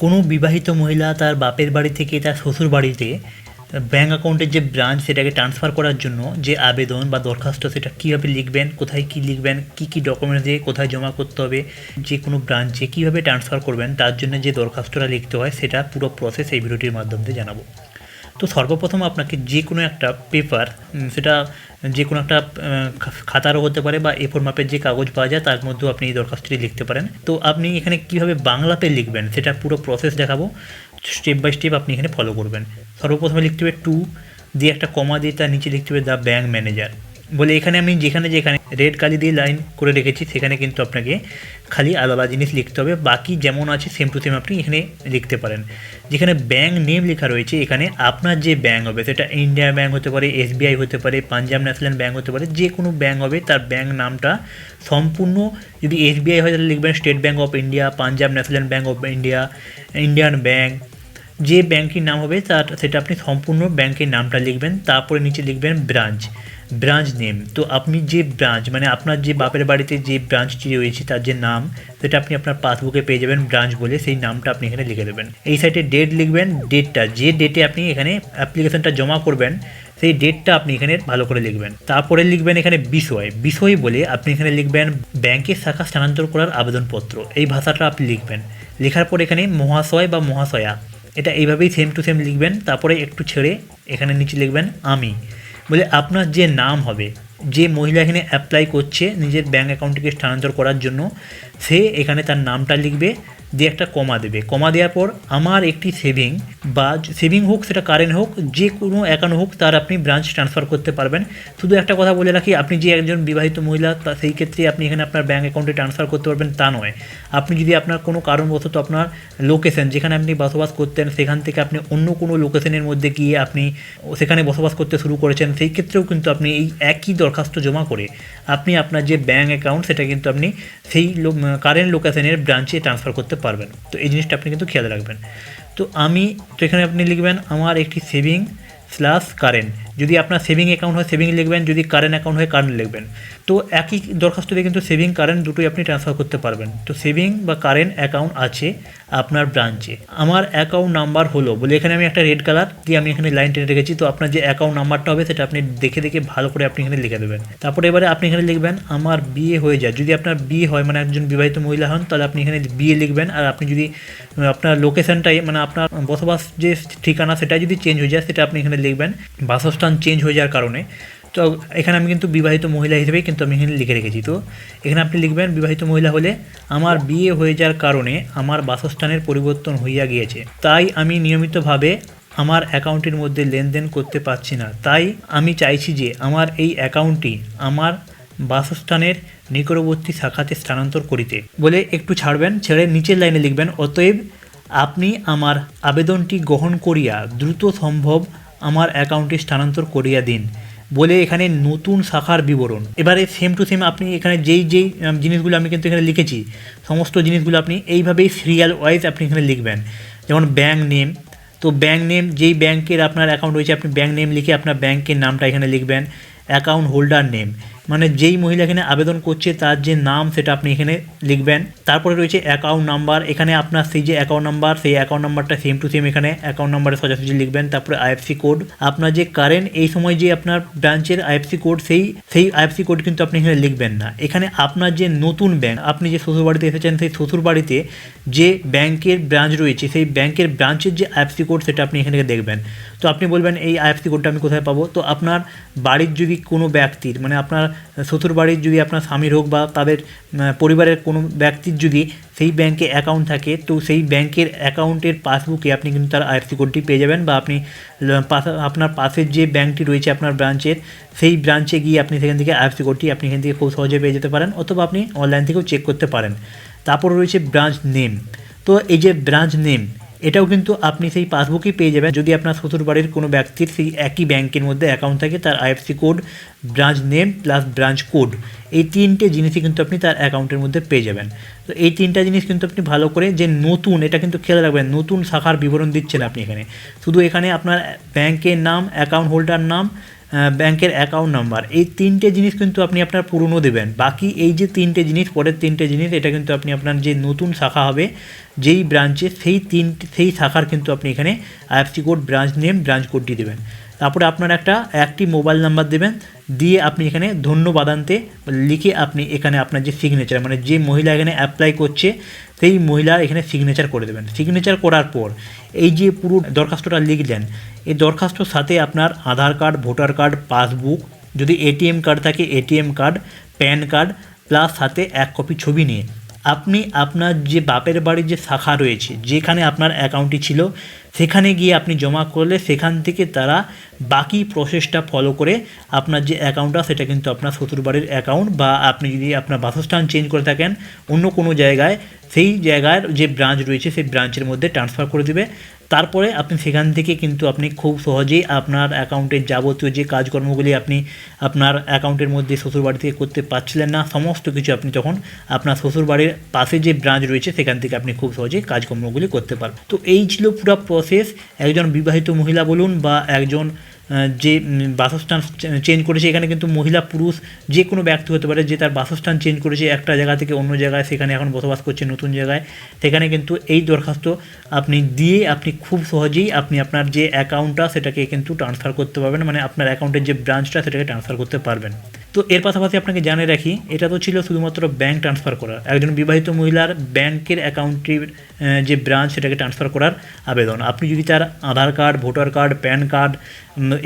কোনো বিবাহিত মহিলা তার বাপের বাড়ি থেকে তার শ্বশুর বাড়িতে ব্যাঙ্ক অ্যাকাউন্টের যে ব্রাঞ্চ সেটাকে ট্রান্সফার করার জন্য যে আবেদন বা দরখাস্ত সেটা কীভাবে লিখবেন, কোথায় কী লিখবেন, কী কী ডকুমেন্টস দিয়ে কোথায় জমা করতে হবে, যে কোনো ব্রাঞ্চে কীভাবে ট্রান্সফার করবেন, তার জন্য যে দরখাস্তটা লিখতে হয় সেটা পুরো প্রসেস এই ভিডিওটির মাধ্যমে জানাব। তো সর্বপ্রথম আপনাকে যে কোনো একটা পেপার সেটা যে কোনো একটা খাতারও হতে পারে বা এ ফোর মাপের যে কাগজ পাওয়া যায়, তার মধ্যেও আপনি এই দরখাস্তটি লিখতে পারেন। তো আপনি এখানে কীভাবে বাংলাতে লিখবেন, সেটা পুরো প্রসেস দেখাবো। স্টেপ বাই স্টেপ আপনি এখানে ফলো করবেন। সর্বপ্রথমে লিখতে হবে টু দিয়ে একটা কমা দিয়ে তার নিচে লিখতে হবে দ্য ব্যাঙ্ক ম্যানেজার বলে এখানে আমি যেখানে যেখানে রেড কালি দিয়ে লাইন করে রেখেছি, সেখানে কিন্তু আপনাকে খালি আলাদা জিনিস লিখতে হবে। বাকি যেমন আছে সেম টু সেম আপনি এখানে লিখতে পারেন। যেখানে ব্যাঙ্ক নেম লেখা রয়েছে, এখানে আপনার যে ব্যাঙ্ক হবে, সেটা ইন্ডিয়া ব্যাঙ্ক হতে পারে এসবিআই হতে পারে পাঞ্জাব ন্যাশনাল ব্যাঙ্ক হতে পারে, যে কোনো ব্যাঙ্ক হবে, তার ব্যাঙ্ক নামটা সম্পূর্ণ যদি এসবিআই হয়, তাহলে লিখবেন State Bank of India Punjab National Bank of India Indian Bank যে ব্যাংকটির নাম হবে, তার, সেটা আপনি সম্পূর্ণ ব্যাংকের নামটা লিখবেন, তারপরে নিচে লিখবেন ব্রাঞ্চ ব্রাঞ্চ নেম তো আপনি যে ব্রাঞ্চ মানে আপনার যে বাপের বাড়িতে যে ব্রাঞ্চটি রয়েছে, তার যে নাম, সেটা আপনি আপনার পাসবুকে পেয়ে যাবেন ব্রাঞ্চ বলে। সেই নামটা আপনি এখানে লিখে দেবেন। এই সাইটে ডেট লিখবেন ডেটটা যে ডেটে আপনি এখানে অ্যাপ্লিকেশনটা জমা করবেন, সেই ডেটটা আপনি এখানে ভালো করে লিখবেন। তারপরে লিখবেন এখানে বিষয়। বিষয় বলে আপনি এখানে লিখবেন ব্যাংকের শাখা স্থানান্তর করার আবেদনপত্র। এই ভাষাটা আপনি লিখবেন। লেখার পর এখানে মহাশয় বা মহাশয়া, এটা এইভাবেই সেম টু সেম লিখবেন। তারপরে একটু ছেড়ে এখানে নিচে লিখবেন, আমি। বলে আপনার যে নাম হবে যে মহিলা এখানে অ্যাপ্লাই করছে নিজের ব্যাঙ্ক অ্যাকাউন্টটিকে স্থানান্তর করার জন্য, সে এখানে তার নামটা লিখবে, দিয়ে একটা কমা দেবে। কমা দেওয়ার পর আমার একটি সেভিং বা সেভিং হোক, সেটা কারেন্ট হোক, যে কোনো অ্যাকাউন্ট হোক, তার আপনি ব্রাঞ্চ ট্রান্সফার করতে পারবেন। শুধু একটা কথা বলে রাখি, আপনি যে একজন বিবাহিত মহিলা, তা সেই ক্ষেত্রে আপনি এখানে আপনার ব্যাঙ্ক অ্যাকাউন্টে ট্রান্সফার করতে পারবেন, তা নয়। আপনি যদি আপনার কোনো কারণবশত আপনার লোকেশন যেখানে আপনি বসবাস করতেন, সেখান থেকে আপনি অন্য কোনো লোকেশনের মধ্যে গিয়ে আপনি সেখানে বসবাস করতে শুরু করেছেন, সেই ক্ষেত্রেও কিন্তু আপনি এই একই দরখাস্ত জমা করে আপনি আপনার যে ব্যাঙ্ক অ্যাকাউন্ট সেটা কিন্তু আপনি সেই কারেন্ট লোকেশনের ব্রাঞ্চে ট্রান্সফার করতে পারবেন। তো এই জিনিসটা আপনি কিন্তু খেয়াল রাখবেন। তো আমি, তো এখানে আপনি লিখবেন, আমার একটি সেভিং স্ল্যাশ কারেন্ট যদি আপনার সেভিং অ্যাকাউন্ট হয় সেভিং লিখবেন, যদি কারেন্ট অ্যাকাউন্ট হয় কারেন্ট লিখবেন। তো একই দরখাস্ত দিয়ে কিন্তু সেভিং কারেন্ট দুটোই আপনি ট্রান্সফার করতে পারবেন। তো সেভিং বা কারেন্ট অ্যাকাউন্ট আছে আপনার ব্রাঞ্চে আমার অ্যাকাউন্ট নাম্বার হলো, বলে এখানে আমি একটা রেড কালার দিয়ে আমি এখানে লাইন টেনে রেখেছি, তো আপনার যে অ্যাকাউন্ট নাম্বারটা হবে, সেটা আপনি দেখে দেখে ভালো করে আপনি এখানে লিখে দেবেন। তারপরে এবারে আপনি এখানে লিখবেন, আমার বিয়ে হয়ে যায়। যদি আপনার বিয়ে হয় মানে একজন বিবাহিত মহিলা হন, তাহলে আপনি এখানে বিয়ে লিখবেন, আর আপনি যদি আপনার লোকেশনটাই মানে আপনার বসবাস যে ঠিকানা সেটা যদি চেঞ্জ হয়ে যায়, সেটা আপনি এখানে লিখবেন। বাসস্থান চেঞ্জ হয়ে যাওয়ার কারণে। তো এখানে আমি কিন্তু বিবাহিত মহিলা হিসেবেই কিন্তু আমি এখানে লিখে রেখেছি। তো এখানে আপনি লিখবেন, বিবাহিত মহিলা হলে আমার বিয়ে হয়ে যাওয়ার কারণে আমার বাসস্থানের পরিবর্তন হইয়া গিয়েছে। তাই আমি নিয়মিতভাবে আমার অ্যাকাউন্টের মধ্যে লেনদেন করতে পারছি না। তাই আমি চাইছি যে আমার এই অ্যাকাউন্টটি আমার বাসস্থানের নিকটবর্তী শাখাতে স্থানান্তর করিতে। বলে একটু ছাড়বেন, ছেড়ে নিচের লাইনে লিখবেন, অতএব আপনি আমার আবেদনটি গ্রহণ করিয়া দ্রুত সম্ভব আমার অ্যাকাউন্টে স্থানান্তর করিয়া দিন। বলে এখানে নতুন শাখার বিবরণ। এবারে সেম টু সেম আপনি এখানে যেই যেই জিনিসগুলো আমি কিন্তু এখানে লিখেছি, সমস্ত জিনিসগুলো আপনি এইভাবেই সিরিয়াল ওয়াইজ আপনি এখানে লিখবেন। যেমন ব্যাঙ্ক নেম তো ব্যাঙ্ক নেম যেই ব্যাংকের আপনার অ্যাকাউন্ট রয়েছে, আপনি ব্যাঙ্ক নেম লিখে আপনার ব্যাংকের নামটা এখানে লিখবেন অ্যাকাউন্ট হোল্ডার নেম মানে যেই মহিলা এখানে আবেদন করছে, তার যে নাম সেটা আপনি এখানে লিখবেন। তারপরে রয়েছে অ্যাকাউন্ট নাম্বার এখানে আপনার সেই যে অ্যাকাউন্ট নাম্বার সেই অ্যাকাউন্ট নাম্বারটা সেম টু সেম এখানে অ্যাকাউন্ট নাম্বারে সোজাসুজি লিখবেন। তারপরে আইএফসি কোড আপনার যে কারেন্ট এই সময় যে আপনার ব্রাঞ্চের আইএফসি কোড সেই সেই আইএফসি কোড কিন্তু আপনি এখানে লিখবেন না। এখানে আপনার যে নতুন ব্যাংক আপনি যে শ্বশুর বাড়িতে এসেছেন, সেই শ্বশুর বাড়িতে যে ব্যাংকের ব্রাঞ্চ রয়েছে, সেই ব্যাংকের ব্রাঞ্চের যে আইএফসি কোড সেটা আপনি এখানে দেখবেন। তো আপনি বলবেন, এই আইএফসি কোডটা আমি কোথায় পাবো? তো আপনার বাড়ির যদি কোনো ব্যক্তির মানে আপনার শ্বশুর বাড়ির যদি আপনার স্বামীর হোক বা তাদের পরিবারের কোনো ব্যক্তির যদি সেই ব্যাংকে অ্যাকাউন্ট থাকে, তো সেই ব্যাংকের অ্যাকাউন্টের পাসবুকে আপনি কিন্তু তার আইএফসি কোডটি পেয়ে যাবেন বা আপনি আপনার পাশের যে ব্যাংকটি রয়েছে আপনার ব্রাঞ্চের সেই ব্রাঞ্চে গিয়ে আপনি সেখান থেকে আইএফসি কোডটি আপনি এখান থেকে খুব সহজে পেয়ে যেতে পারেন অথবা আপনি অনলাইন থেকেও চেক করতে পারেন। তারপর রয়েছে ব্রাঞ্চ নেম তো এই যে ব্রাঞ্চ নেম এটাও কিন্তু আপনি সেই পাসবুকই পেয়ে যাবেন। যদি আপনার শ্বশুর বাড়ির কোনো ব্যক্তির সেই একই ব্যাংকের মধ্যে অ্যাকাউন্ট থাকে, তার IFSC code branch name plus branch code এই তিনটে জিনিসই কিন্তু আপনি তার অ্যাকাউন্টের মধ্যে পেয়ে যাবেন। তো এই তিনটা জিনিস কিন্তু আপনি ভালো করে যে নতুন, এটা কিন্তু খেয়াল রাখবেন, নতুন শাখার বিবরণ দিচ্ছেন আপনি এখানে। শুধু এখানে আপনার ব্যাংকের নাম অ্যাকাউন্ট হোল্ডার নাম ব্যাংকের অ্যাকাউন্ট নাম্বার এই তিনটে জিনিস কিন্তু আপনি আপনার পুরনো দেবেন। বাকি এই যে তিনটে জিনিস, পরের তিনটে জিনিস, এটা কিন্তু আপনি আপনার যে নতুন শাখা হবে, যেই ব্রাঞ্চে সেই তিনটে, সেই শাখার কিন্তু আপনি এখানে IFSC code branch name branch কোডটি দেবেন। তারপরে আপনার একটা একটি মোবাইল নাম্বার দেবেন। দিয়ে আপনি এখানে ধন্যবাদান্তে লিখে আপনি এখানে আপনার যে সিগনেচার মানে যে মহিলা এখানে অ্যাপ্লাই করছে সেই মহিলার এখানে সিগনেচার করে দেবেন। সিগনেচার করার পর এই যে পুরো দরখাস্তটা লিখলেন, এই দরখাস্তর সাথে আপনার Aadhaar card, voter card, passbook, যদি এটিএম কার্ড থাকে ATM card PAN card plus সাথে এক কপি ছবি নিয়ে। আপনি আপনার যে বাপের বাড়ির যে শাখা রয়েছে, যেখানে আপনার অ্যাকাউন্টটি ছিল সেখানে গিয়ে আপনি জমা করলে সেখান থেকে তারা বাকি প্রসেসটা ফলো করে আপনার যে অ্যাকাউন্টটা সেটা কিন্তু আপনার শ্বশুরবাড়ির অ্যাকাউন্ট বা আপনি যদি আপনার বাসস্থান চেঞ্জ করে থাকেন অন্য কোনো জায়গায়, সেই জায়গার যে ব্রাঞ্চ রয়েছে, সেই ব্রাঞ্চের মধ্যে ট্রান্সফার করে দেবে। তারপরে আপনি সেখান থেকে কিন্তু আপনি খুব সহজেই আপনার অ্যাকাউন্টের যাবতীয় যে কাজকর্মগুলি আপনি আপনার অ্যাকাউন্টের মধ্যে শ্বশুরবাড়ি থেকে করতে পারছিলেন না, সমস্ত কিছু আপনি তখন আপনার শ্বশুরবাড়ির পাশে যে ব্রাঞ্চ রয়েছে, সেখান থেকে আপনি খুব সহজেই কাজকর্মগুলি করতে পারবেন। তো এই ছিল পুরো প্রসেস একজন বিবাহিত মহিলা বলুন বা একজন যে বাসস্থান চেঞ্জ করেছে, এখানে কিন্তু মহিলা, পুরুষ যে কোনো ব্যক্তি হতে পারে যে তার বাসস্থান চেঞ্জ করেছে একটা জায়গা থেকে অন্য জায়গায়, সেখানে এখন বসবাস করছে নতুন জায়গায়, সেখানে কিন্তু এই দরখাস্ত আপনি দিয়ে আপনি খুব সহজেই আপনি আপনার যে অ্যাকাউন্টটা সেটাকে কিন্তু ট্রান্সফার করতে পারবেন মানে আপনার অ্যাকাউন্টের যে ব্রাঞ্চটা সেটাকে ট্রান্সফার করতে পারবেন। তো এর পাশাপাশি আপনাকে জানে রাখি, এটা তো ছিল শুধুমাত্র ব্যাংক ট্রান্সফার করার একজন বিবাহিত মহিলার ব্যাংকের অ্যাকাউন্টের যে ব্রাঞ্চ সেটাকে ট্রান্সফার করার আবেদন। আপনি যদি তার Aadhaar card, voter card, PAN card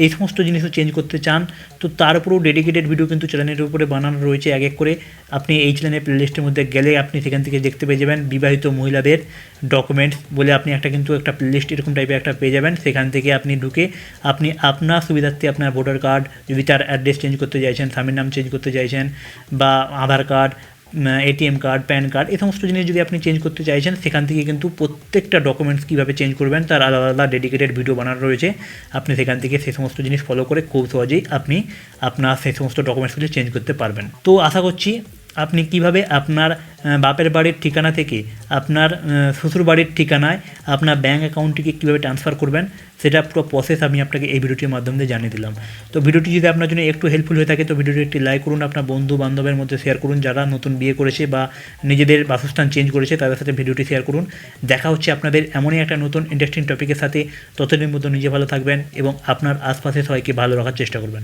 এই সমস্ত জিনিসও চেঞ্জ করতে চান, তো তার উপরেও ডেডিকেটেড ভিডিও কিন্তু চ্যানেলের উপরে বানানো রয়েছে এক এক করে। আপনি এই চ্যানেলের প্লেলিস্টের মধ্যে গেলে আপনি সেখান থেকে দেখতে পেয়ে যাবেন বিবাহিত মহিলাদের ডকুমেন্টস বলে আপনি একটা কিন্তু একটা প্লেলিস্ট এরকম টাইপের একটা পেয়ে যাবেন। সেখান থেকে আপনি ঢুকে আপনি আপনার সুবিধার্থে আপনার ভোটার কার্ড, যদি তার অ্যাড্রেস চেঞ্জ করতে চাইছেন স্বামীর নাম চেঞ্জ করতে চাইছেন বা Aadhaar card ATM card PAN card এই সমস্ত জিনিস যদি আপনি চেঞ্জ করতে চাইছেন, সেখান থেকে কিন্তু প্রত্যেকটা ডকুমেন্টস কীভাবে চেঞ্জ করবেন তার আলাদা আলাদা ডেডিকেটেড ভিডিও বানানো রয়েছে। আপনি সেখান থেকে সে সমস্ত জিনিস ফলো করে খুব সহজেই আপনি আপনার সেই সমস্ত ডকুমেন্টসগুলি চেঞ্জ করতে পারবেন। তো আশা করছি আপনি কীভাবে আপনার বাপের বাড়ির ঠিকানা থেকে আপনার শ্বশুর বাড়ির ঠিকানায় আপনার ব্যাঙ্ক অ্যাকাউন্টটিকে কীভাবে ট্রান্সফার করবেন, সেটা পুরো প্রসেস আমি আপনাকে এই ভিডিওটির মাধ্যমে দিয়ে জানিয়ে দিলাম। তো ভিডিওটি যদি আপনার জন্য একটু হেল্পফুল হয়ে থাকে, তো ভিডিওটি একটি লাইক করুন, আপনার বন্ধু বান্ধবের মধ্যে শেয়ার করুন, যারা নতুন বিয়ে করেছে বা নিজেদের বাসস্থান চেঞ্জ করেছে, তাদের সাথে ভিডিওটি শেয়ার করুন। দেখা হচ্ছে আপনাদের এমনই একটা নতুন ইন্টারেস্টিং টপিকের সাথে। ততদিন মতো নিজে ভালো থাকবেন এবং আপনার আশপাশে সবাইকে ভালো রাখার চেষ্টা করবেন।